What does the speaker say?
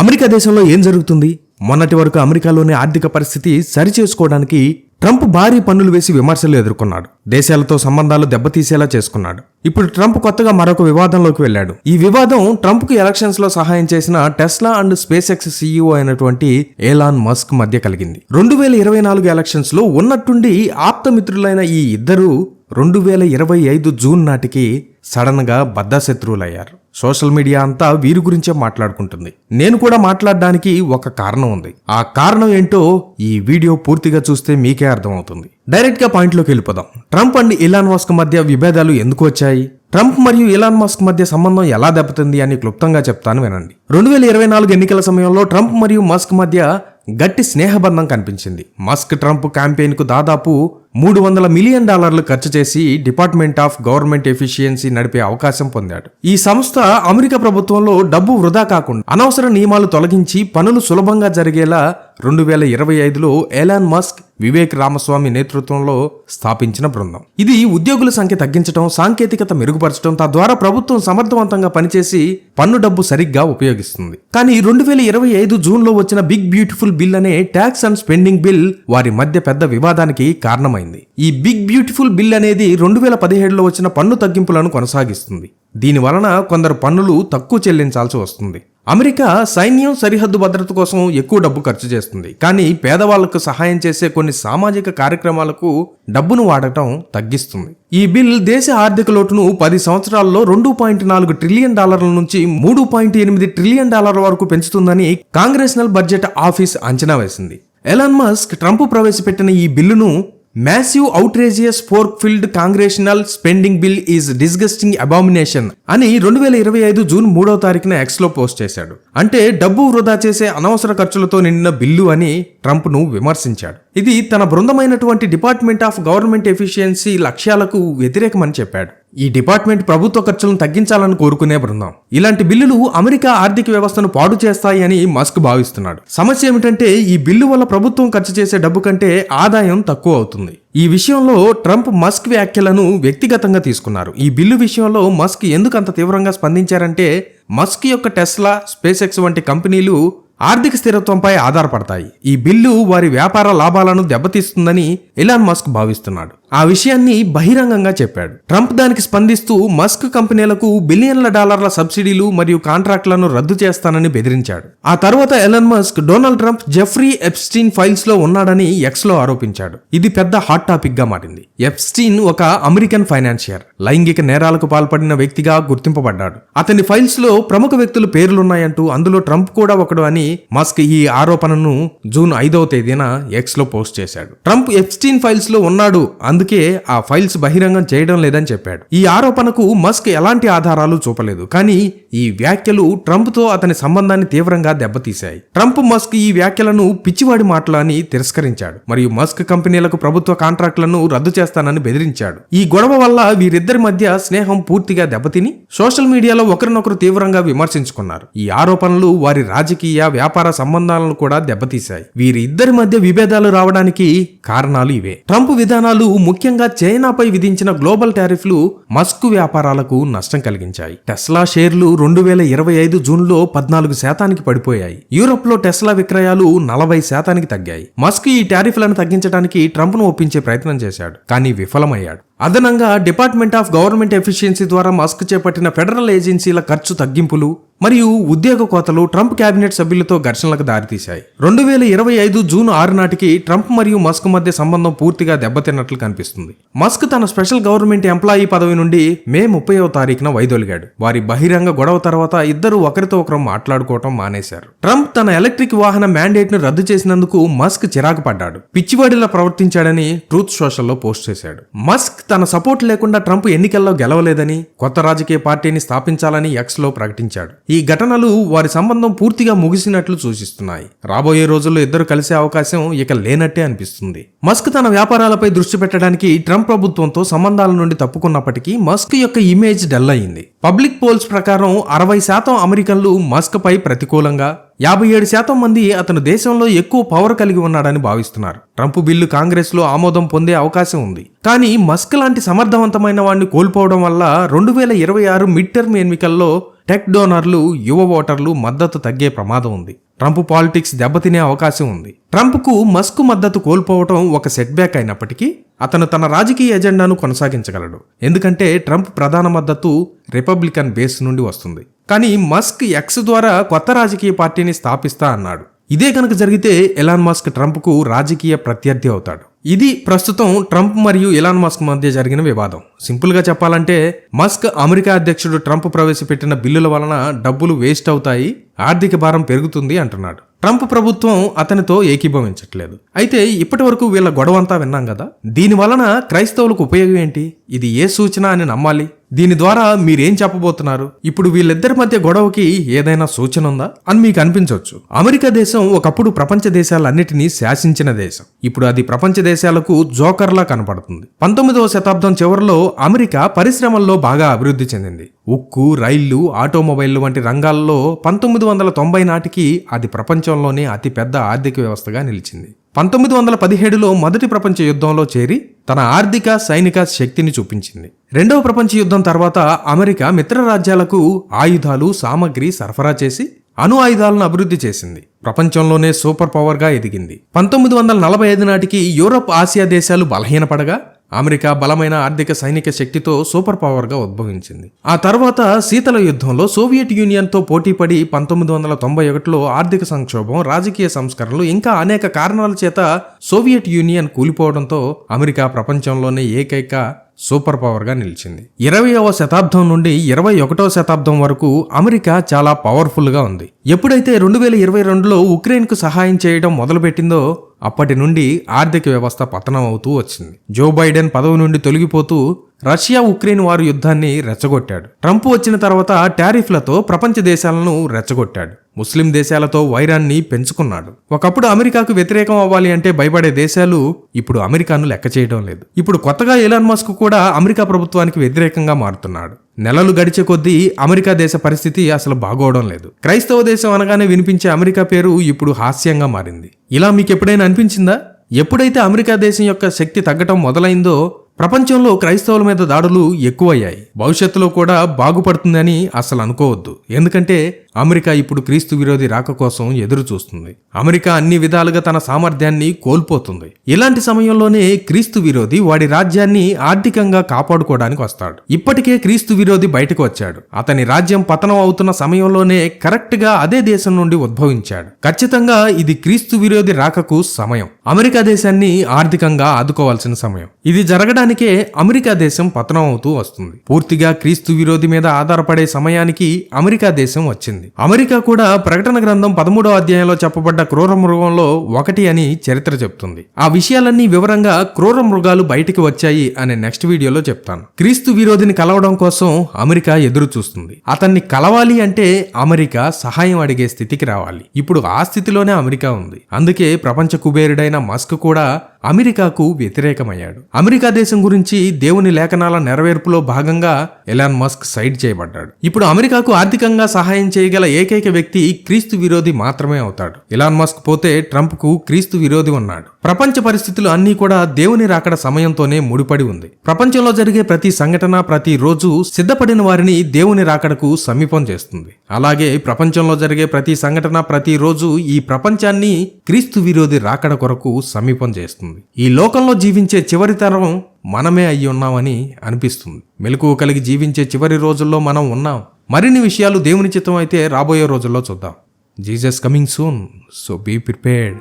America దేశంలో ఏం జరుగుతుంది? మొన్నటి వరకు అమెరికాలోని ఆర్థిక పరిస్థితి సరిచేసుకోవడానికి ట్రంప్ భారీ పన్నులు వేసి విమర్శలు ఎదుర్కొన్నాడు. దేశాలతో సంబంధాలు దెబ్బతీసేలా చేసుకున్నాడు. ఇప్పుడు ట్రంప్ కొత్తగా మరొక వివాదంలోకి వెళ్ళాడు. ఈ వివాదం ట్రంప్కు ఎలక్షన్స్లో సహాయం చేసిన Tesla and space X CEO అయినటువంటి ఏలాన్ మస్క్ మధ్య కలిగింది. రెండు వేల ఇరవై నాలుగు ఎలక్షన్స్లో ఉన్నట్టుండి ఆప్తమిత్రులైన ఈ ఇద్దరు రెండు వేల ఇరవై ఐదు జూన్ నాటికి సడన్గా బద్దశత్రువులయ్యారు. సోషల్ మీడియా అంతా వీరి గురించే మాట్లాడుకుంటుంది. నేను కూడా మాట్లాడడానికి ఒక కారణం ఉంది. ఆ కారణం ఏంటో ఈ వీడియో పూర్తిగా చూస్తే మీకే అర్థమవుతుంది. డైరెక్ట్గా వెళ్ళిపోదాం. ట్రంప్ అండ్ ఇలాన్ మస్క్ మధ్య విభేదాలు ఎందుకు వచ్చాయి? ట్రంప్ మరియు ఇలాన్ మస్క్ మధ్య సంబంధం ఎలా దెబ్బతింది అని క్లుప్తంగా చెప్తాను వినండి. రెండు వేల ఇరవై నాలుగు ఎన్నికల సమయంలో ట్రంప్ మరియు మస్క్ మధ్య గట్టి స్నేహబంధం కనిపించింది. మస్క్ ట్రంప్ క్యాంపెయిన్కు దాదాపు మూడు వందల మిలియన్ డాలర్లు ఖర్చు చేసి డిపార్ట్మెంట్ ఆఫ్ గవర్నమెంట్ ఎఫిషియన్సీ నడిపే అవకాశం పొందాడు. ఈ సంస్థ అమెరికా ప్రభుత్వంలో డబ్బు వృధా కాకుండా అనవసర నియమాలు తొలగించి పనులు సులభంగా జరిగేలా రెండు వేల ఇరవై ఐదులో ఎలాన్ మస్క్ వివేక్ రామస్వామి నేతృత్వంలో స్థాపించిన బృందం. ఇది ఉద్యోగుల సంఖ్య తగ్గించడం సాంకేతికత మెరుగుపరచడం తద్వారా ప్రభుత్వం సమర్థవంతంగా పనిచేసి పన్ను డబ్బు సరిగ్గా ఉపయోగిస్తుంది. కానీ రెండు వేల ఇరవై ఐదు జూన్లో వచ్చిన బిగ్ బ్యూటిఫుల్ బిల్ అనే ట్యాక్స్ అండ్ స్పెండింగ్ బిల్ వారి మధ్య పెద్ద వివాదానికి కారణమైంది ఈ బిగ్ బ్యూటిఫుల్ బిల్ అనేది రెండు వేల పదిహేడులో వచ్చిన పన్ను తగ్గింపులను కొనసాగిస్తుంది. దీని వలన కొందరు పన్నులు తక్కువ చెల్లించాల్సి వస్తుంది. అమెరికా సైన్యం సరిహద్దు భద్రత కోసం ఎక్కువ డబ్బు ఖర్చు చేస్తుంది. కానీ పేదవాళ్ళకు సహాయం చేసే కొన్ని సామాజిక కార్యక్రమాలకు డబ్బును వాడటం తగ్గిస్తుంది. ఈ బిల్ దేశ ఆర్థిక లోటును పది సంవత్సరాల్లో రెండు పాయింట్ నాలుగు ట్రిలియన్ డాలర్ల నుంచి మూడు పాయింట్ ఎనిమిది ట్రిలియన్ డాలర్ల వరకు పెంచుతుందని కాంగ్రెస్నల్ బడ్జెట్ ఆఫీస్ అంచనా వేసింది. ఎలాన్ మస్క్ ట్రంప్ ప్రవేశపెట్టిన ఈ బిల్లును massive outrageous pork filled congressional spending bill is disgusting abomination అని రెండు వేల ఇరవై ఐదు జూన్ మూడో తారీఖున ఎక్స్లో పోస్ట్ చేశాడు. అంటే డబ్బు వృధా చేసే అనవసర ఖర్చులతో నిండిన బిల్లు అని ట్రంప్ను విమర్శించాడు. ఇది తన బృందమైనటువంటి డిపార్ట్మెంట్ ఆఫ్ గవర్నమెంట్ ఎఫిషియన్సీ లక్ష్యాలకు వ్యతిరేకమని చెప్పాడు. ఈ డిపార్ట్మెంట్ ప్రభుత్వ ఖర్చులను తగ్గించాలని కోరుకునే బృందం. ఇలాంటి బిల్లులు అమెరికా ఆర్థిక వ్యవస్థను పాడు చేస్తాయి అని మస్క్ భావిస్తున్నాడు. సమస్య ఏమిటంటే ఈ బిల్లు వల్ల ప్రభుత్వం ఖర్చు చేసే డబ్బు కంటే ఆదాయం తక్కువ అవుతుంది. ఈ విషయంలో ట్రంప్ మస్క్ వ్యాఖ్యలను వ్యక్తిగతంగా తీసుకున్నారు. ఈ బిల్లు విషయంలో మస్క్ ఎందుకు అంత తీవ్రంగా స్పందించారంటే మస్క్ యొక్క టెస్లా స్పేస్ ఎక్స్ వంటి కంపెనీలు ఆర్థిక స్థిరత్వంపై ఆధారపడతాయి. ఈ బిల్లు వారి వ్యాపార లాభాలను దెబ్బతీస్తుందని ఇలాన్ మస్క్ భావిస్తున్నాడు. ఆ విషయాన్ని బహిరంగంగా చెప్పాడు. ట్రంప్ దానికి స్పందిస్తూ మస్క్ కంపెనీలకు బిలియన్ల డాలర్ల సబ్సిడీలు మరియు కాంట్రాక్టులను రద్దు చేస్తానని బెదిరించాడు. ఆ తర్వాత Elon Musk Donald Trump Jeffrey Epstein ఫైల్స్లో ఉన్నాడని ఎక్స్లో ఆరోపించాడు. ఇది పెద్ద హాట్ టాపిక్గా మారింది. ఎప్స్టీన్ ఒక అమెరికన్ ఫైనాన్షియర్. లైంగిక నేరాలకు పాల్పడిన వ్యక్తిగా గుర్తింపబడ్డాడు. అతని ఫైల్స్లో ప్రముఖ వ్యక్తుల పేర్లున్నాయంటూ అందులో ట్రంప్ కూడా ఒకడు అని మస్క్ ఈ ఆరోపణను జూన్ ఐదవ తేదీన ఎక్స్లో పోస్ట్ చేశాడు. ట్రంప్ ఎప్స్టీన్ ఫైల్స్లో ఉన్నాడు అందుకే ఆ ఫైల్స్ బహిరంగం చేయడం లేదని చెప్పాడు. ఈ ఆరోపణకు మస్క్ ఎలాంటి ఆధారాలు చూపలేదు. కానీ ఈ వ్యాఖ్యలు ట్రంప్తో అతని సంబంధాన్ని తీవ్రంగా దెబ్బతీశాయి. ట్రంప్ మస్క్ ఈ వ్యాఖ్యలను పిచ్చివాడి మాటలు అని తిరస్కరించాడు. మరియు మస్క్ కంపెనీలకు ప్రభుత్వ కాంట్రాక్టులను రద్దు చేస్తానని బెదిరించాడు. ఈ గొడవ వల్ల వీరిద్దరి మధ్య స్నేహం పూర్తిగా దెబ్బతిని సోషల్ మీడియాలో ఒకరినొకరు తీవ్రంగా విమర్శించుకున్నారు. ఈ ఆరోపణలు వారి రాజకీయ వ్యాపార సంబంధాలను కూడా దెబ్బతీశాయి. వీరిద్దరి మధ్య విభేదాలు రావడానికి కారణాలు ఇవే. ట్రంప్ విధానాలు ముఖ్యంగా చైనాపై విధించిన గ్లోబల్ టారిఫ్లు మస్క్ వ్యాపారాలకు నష్టం కలిగించాయి. టెస్లా షేర్లు రెండు వేల ఇరవై ఐదు జూన్లో పద్నాలుగు శాతానికి పడిపోయాయి. యూరోప్లో టెస్లా విక్రయాలు నలభై శాతానికి తగ్గాయి. మస్క్ ఈ టారిఫ్లను తగ్గించడానికి ట్రంప్ను ఒప్పించే ప్రయత్నం చేశాడు కానీ విఫలమయ్యాడు. అదనంగా డిపార్ట్మెంట్ ఆఫ్ గవర్నమెంట్ ఎఫిషియన్సీ ద్వారా మస్క్ చేపట్టిన ఫెడరల్ ఏజెన్సీల ఖర్చు తగ్గింపులు మరియు ఉద్యోగ కోతలు ట్రంప్ కేబినెట్ సభ్యులతో ఘర్షణలకు దారితీశాయి. రెండు వేల ఇరవై ఐదు జూన్ ఆరు నాటికి ట్రంప్ మరియు మస్క్ మధ్య సంబంధం పూర్తిగా దెబ్బతిన్నట్లు కనిపిస్తుంది. మస్క్ తన స్పెషల్ గవర్నమెంట్ ఎంప్లాయీ పదవి నుండి మే ముప్పైవ తారీఖున వైదొలిగాడు. వారి బహిరంగ గొడవ తర్వాత ఇద్దరు ఒకరితో ఒకరు మాట్లాడుకోవటం మానేశారు. ట్రంప్ తన ఎలక్ట్రిక్ వాహన మ్యాండేట్ను రద్దు చేసినందుకు మస్క్ చిరాకు పడ్డాడు. పిచ్చివాడిలా ప్రవర్తించాడని ట్రూత్ సోషల్లో పోస్ట్ చేశాడు. మస్క్ తన సపోర్ట్ లేకుండా ట్రంప్ ఎన్నికల్లో గెలవలేదని కొత్త రాజకీయ పార్టీని స్థాపించాలని ఎక్స్లో ప్రకటించాడు. ఈ ఘటనలు వారి సంబంధం పూర్తిగా ముగిసినట్లు సూచిస్తున్నాయి. రాబోయే రోజుల్లో ఇద్దరు కలిసే అవకాశం ఇక లేనట్టే అనిపిస్తుంది. మస్క్ తన వ్యాపారాలపై దృష్టి పెట్టడానికి ట్రంప్ ప్రభుత్వంతో సంబంధాల నుండి తప్పుకున్నప్పటికీ మస్క్ యొక్క ఇమేజ్ డల్ అయింది. పబ్లిక్ పోల్స్ ప్రకారం అరవై శాతం అమెరికన్లు మస్క్పై ప్రతికూలంగా యాభై ఏడు శాతం మంది అతను దేశంలో ఎక్కువ పవర్ కలిగి ఉన్నాడని భావిస్తున్నారు. ట్రంప్ బిల్లు కాంగ్రెస్లో ఆమోదం పొందే అవకాశం ఉంది. కానీ మస్క్ లాంటి సమర్థవంతమైన వాడిని కోల్పోవడం వల్ల రెండు వేల ఇరవై ఆరు మిడ్ టర్మ్ ఎన్నికల్లో టెక్ డోనర్లు యువ ఓటర్లు మద్దతు తగ్గే ప్రమాదం ఉంది. ట్రంప్ పాలిటిక్స్ దెబ్బతినే అవకాశం ఉంది. ట్రంప్కు మస్క్ మద్దతు కోల్పోవటం ఒక సెట్ బ్యాక్ అయినప్పటికీ అతను తన రాజకీయ ఎజెండాను కొనసాగించగలడు. ఎందుకంటే ట్రంప్ ప్రధాన మద్దతు రిపబ్లికన్ బేస్ నుండి వస్తుంది. కానీ మస్క్ ఎక్స్ ద్వారా కొత్త రాజకీయ పార్టీని స్థాపిస్తా అన్నాడు. ఇదే కనుక జరిగితే ఎలాన్ మస్క్ ట్రంప్కు రాజకీయ ప్రత్యర్థి అవుతాడు. ఇది ప్రస్తుతం ట్రంప్ మరియు ఇలాన్ మస్క్ మధ్య జరిగిన వివాదం. సింపుల్గా చెప్పాలంటే మస్క్ అమెరికా అధ్యక్షుడు ట్రంప్ ప్రవేశపెట్టిన బిల్లుల వలన డబ్బులు వేస్ట్ అవుతాయి ఆర్థిక భారం పెరుగుతుంది అంటున్నాడు. ట్రంప్ ప్రభుత్వం అతనితో ఏకీభవించట్లేదు. అయితే ఇప్పటి వరకు వీళ్ళ గొడవంతా విన్నాం కదా? దీని వలన క్రైస్తవులకు ఉపయోగం ఏంటి? ఇది ఏ సూచన అని నమ్మాలి? దీని ద్వారా మీరేం చెప్పబోతున్నారు? ఇప్పుడు వీళ్ళిద్దరి మధ్య గొడవకి ఏదైనా సూచన ఉందా? అని మీకు అనిపించవచ్చు. అమెరికా దేశం ఒకప్పుడు ప్రపంచ దేశాలన్నిటినీ శాసించిన దేశం. ఇప్పుడు అది ప్రపంచ దేశాలకు జోకర్లా కనపడుతుంది. పంతొమ్మిదవ శతాబ్దం చివరిలో అమెరికా పరిశ్రమల్లో బాగా అభివృద్ధి చెందింది. ఉక్కు రైళ్ళు ఆటోమొబైల్ వంటి రంగాల్లో పంతొమ్మిది వందల తొంభై నాటికి అది ప్రపంచంలోనే అతిపెద్ద ఆర్థిక వ్యవస్థగా నిలిచింది. పంతొమ్మిది వందల పదిహేడులో మొదటి ప్రపంచ యుద్ధంలో చేరి తన ఆర్థిక సైనిక శక్తిని చూపించింది. రెండవ ప్రపంచ యుద్ధం తర్వాత అమెరికా మిత్ర రాజ్యాలకు ఆయుధాలు సామగ్రి సరఫరా చేసి అణు ఆయుధాలను అభివృద్ధి చేసింది. ప్రపంచంలోనే సూపర్ పవర్గా ఎదిగింది. పంతొమ్మిది వందల నలభై ఐదు నాటికి యూరప్ ఆసియా దేశాలు బలహీనపడగా అమెరికా బలమైన ఆర్థిక సైనిక శక్తితో సూపర్ పవర్గా ఉద్భవించింది. ఆ తర్వాత శీతల యుద్ధంలో సోవియట్ యూనియన్తో పోటీపడి పంతొమ్మిది వందల తొంభై ఒకటిలో ఆర్థిక సంక్షోభం రాజకీయ సంస్కరణలు ఇంకా అనేక కారణాల చేత సోవియట్ యూనియన్ కూలిపోవడంతో అమెరికా ప్రపంచంలోనే ఏకైక సూపర్ పవర్గా నిలిచింది. ఇరవయవ శతాబ్దం నుండి ఇరవై ఒకటవ శతాబ్దం వరకు అమెరికా చాలా పవర్ఫుల్గా ఉంది. ఎప్పుడైతే రెండు వేల ఇరవై రెండులో ఉక్రెయిన్కు సహాయం చేయడం మొదలుపెట్టిందో అప్పటి నుండి ఆర్థిక వ్యవస్థ పతనం అవుతూ వచ్చింది. జో బైడెన్ పదవి నుండి తొలగిపోతూ రష్యా ఉక్రెయిన్ వారు యుద్ధాన్ని రెచ్చగొట్టాడు. ట్రంప్ వచ్చిన తర్వాత టారిఫ్లతో ప్రపంచ దేశాలను రెచ్చగొట్టాడు. ముస్లిం దేశాలతో వైరాన్ని పెంచుకున్నాడు. ఒకప్పుడు అమెరికాకు వ్యతిరేకం అవ్వాలి అంటే భయపడే దేశాలు ఇప్పుడు అమెరికాను లెక్క చేయడం లేదు. ఇప్పుడు కొత్తగా ఎలాన్ మస్క్ కూడా అమెరికా ప్రభుత్వానికి వ్యతిరేకంగా మారుతున్నాడు. నెలలు గడిచే కొద్దీ అమెరికా దేశ పరిస్థితి అసలు బాగోవడం లేదు. క్రైస్తవ దేశం అనగానే వినిపించే అమెరికా పేరు ఇప్పుడు హాస్యంగా మారింది. ఇలా మీకు ఎప్పుడైనా అనిపించిందా? ఎప్పుడైతే అమెరికా దేశం యొక్క శక్తి తగ్గటం మొదలైందో ప్రపంచంలో క్రైస్తవుల మీద దాడులు ఎక్కువయ్యాయి. భవిష్యత్తులో కూడా బాగుపడుతుందని అసలు అనుకోవద్దు. ఎందుకంటే అమెరికా ఇప్పుడు క్రీస్తు విరోధి రాక కోసం ఎదురు చూస్తుంది అమెరికా అన్ని విధాలుగా తన సామర్థ్యాన్ని కోల్పోతుంది. ఇలాంటి సమయంలోనే క్రీస్తు విరోధి వాడి రాజ్యాన్ని ఆర్థికంగా కాపాడుకోవడానికి వస్తాడు. ఇప్పటికే క్రీస్తు విరోధి బయటకు వచ్చాడు. అతని రాజ్యం పతనం అవుతున్న సమయంలోనే కరెక్ట్గా అదే దేశం నుండి ఉద్భవించాడు. ఖచ్చితంగా ఇది క్రీస్తు విరోధి రాకకు సమయం. అమెరికా దేశాన్ని ఆర్థికంగా ఆదుకోవాల్సిన సమయం. ఇది జరగడానికే అమెరికా దేశం పతనం అవుతూ వస్తుంది. పూర్తిగా క్రీస్తు విరోధి మీద ఆధారపడే సమయానికి అమెరికా దేశం వచ్చింది. అమెరికా కూడా ప్రకటన గ్రంథం పదమూడవ అధ్యాయంలో చెప్పబడ్డ క్రూర మృగంలో ఒకటి అని చరిత్ర చెప్తుంది. ఆ విషయాలన్నీ వివరంగా క్రూర మృగాలు బయటికి వచ్చాయి అనే నెక్స్ట్ వీడియోలో చెప్తాను. క్రీస్తు విరోధిని కలవడం కోసం అమెరికా ఎదురు చూస్తుంది అతన్ని కలవాలి అంటే అమెరికా సహాయం అడిగే స్థితికి రావాలి. ఇప్పుడు ఆ స్థితిలోనే అమెరికా ఉంది. అందుకే ప్రపంచ కుబేరుడైన మస్క్ కూడా అమెరికాకు వ్యతిరేకమయ్యాడు. అమెరికా దేశం గురించి దేవుని లేఖనాల నెరవేర్పులో భాగంగా ఎలాన్ మస్క్ సైడ్ చేయబడ్డాడు. ఇప్పుడు అమెరికాకు ఆర్థికంగా సహాయం చేయగల ఏకైక వ్యక్తి క్రీస్తు విరోధి మాత్రమే అవుతాడు. ఎలాన్ మస్క్ పోతే ట్రంప్కు క్రీస్తు విరోధి ఉన్నాడు. ప్రపంచ పరిస్థితులు అన్నీ కూడా దేవుని రాకడ సమయంతోనే ముడిపడి ఉంది. ప్రపంచంలో జరిగే ప్రతి సంఘటన ప్రతి రోజు సిద్ధపడిన వారిని దేవుని రాకడకు సమీపం చేస్తుంది. అలాగే ప్రపంచంలో జరిగే ప్రతి సంఘటన ప్రతి రోజు ఈ ప్రపంచాన్ని క్రీస్తు విరోధి రాకడ కొరకు సమీపం చేస్తుంది. ఈ లోకంలో జీవించే చివరి తరం మనమే అయి ఉన్నామని అనిపిస్తుంది. మెలకువ కలిగి జీవించే చివరి రోజుల్లో మనం ఉన్నాం. మరిన్ని విషయాలు దేవుని చిత్తం అయితే రాబోయే రోజుల్లో చూద్దాం. Jesus coming soon so be prepared.